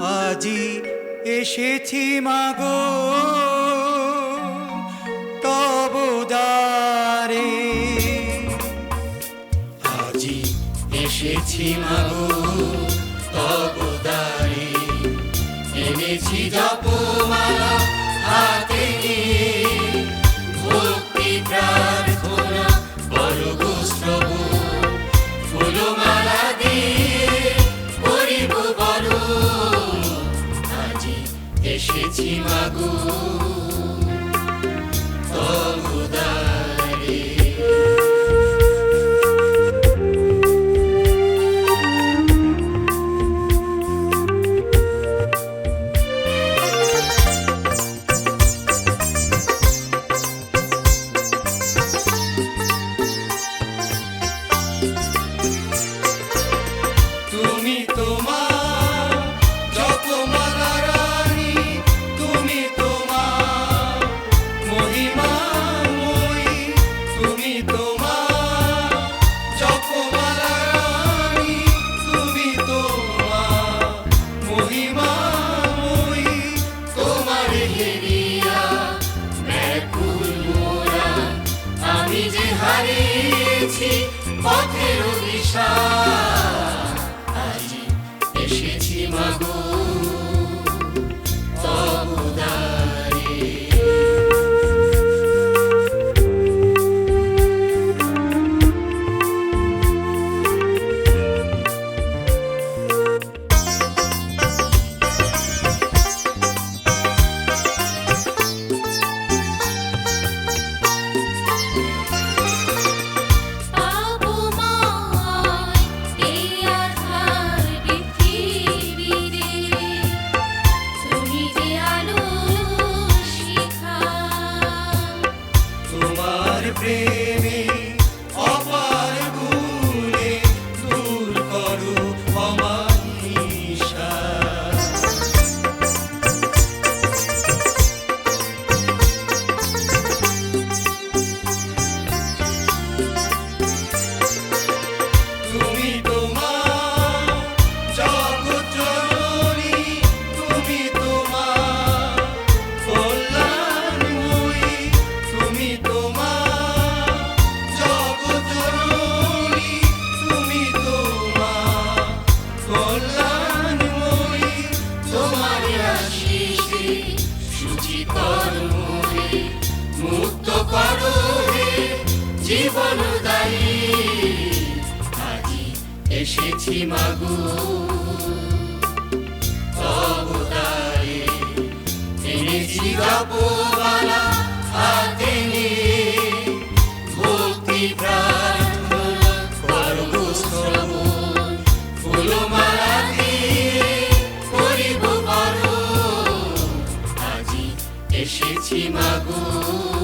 আজি এসেছি মাগো। তবদারে আজি এসেছি মাগো তবদারে এনেছি জপমালা এসেছি মাগো। তুমি তোমার হেরিয়া ব্যাকুল মোরা হারিয়েছি পথের দিশা। কল্যাণময়ী, তোমার আশিসে শুচি কর্মে মুক্ত করো হে জীবন দায়ী আজি এসেছি মাগো তবদারে এনেছি গপমালা মাছি মাগো